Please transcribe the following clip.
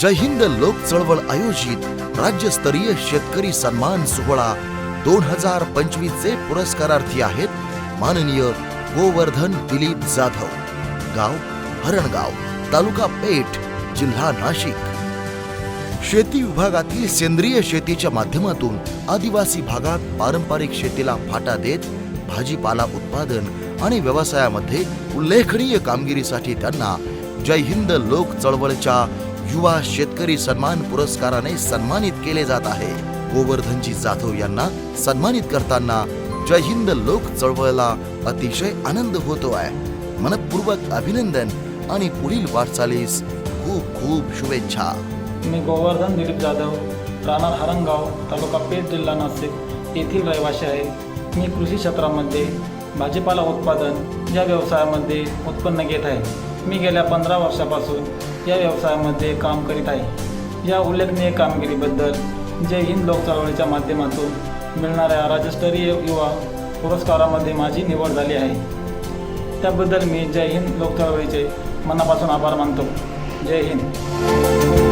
जय हिंद लोक चळवळ आयोजित राज्यस्तरीय शेतकरी सन्मान सोहळा. दोन हजार पंचवीस चे पुरस्कारार्थी आहेत माननीय गोवर्धन दिलीप जाधव. गाव हरणगाव तालुका पेठ जिल्हा नाशिक. शेती विभागातील सेंद्रिय शेतीच्या माध्यमातून आदिवासी भागात पारंपरिक शेतीला फाटा देत भाजीपाला उत्पादन आणि व्यवसायामध्ये उल्लेखनीय कामगिरीसाठी त्यांना जय हिंद लोक चळवळच्या युवा शेतकरी सन्मान पुरस्काराने सन्मानित केले जात आहे. गोवर्धनजी जाधव यांना सन्मानित करताना जय हिंद लोक चळवळला अतिशय आनंद होतो आहे. मनपूर्वक अभिनंदन आणि पुढील वाटचालीस खूप खूप शुभेच्छा. मी गोवर्धन दिलीप जाधव राणा हरंगाव तालुका पेठ जिल्हा नाशिक येथील रहिवासी आहे. मी कृषी क्षेत्रामध्ये भाजीपाला उत्पादन या व्यवसायामध्ये उत्पन्न घेत आहे. मी गेल्या पंधरा वर्षापासून या व्यवसायामध्ये काम करीत आहे. या उल्लेखनीय कामगिरीबद्दल जय हिंद लोक चळवळीच्या माध्यमातून मिळणाऱ्या राज्यस्तरीय युवा पुरस्कारामध्ये माझी निवड झाली आहे. त्याबद्दल मी जय हिंद लोक चळवळीचे मनापासून आभार मानतो. जय हिंद.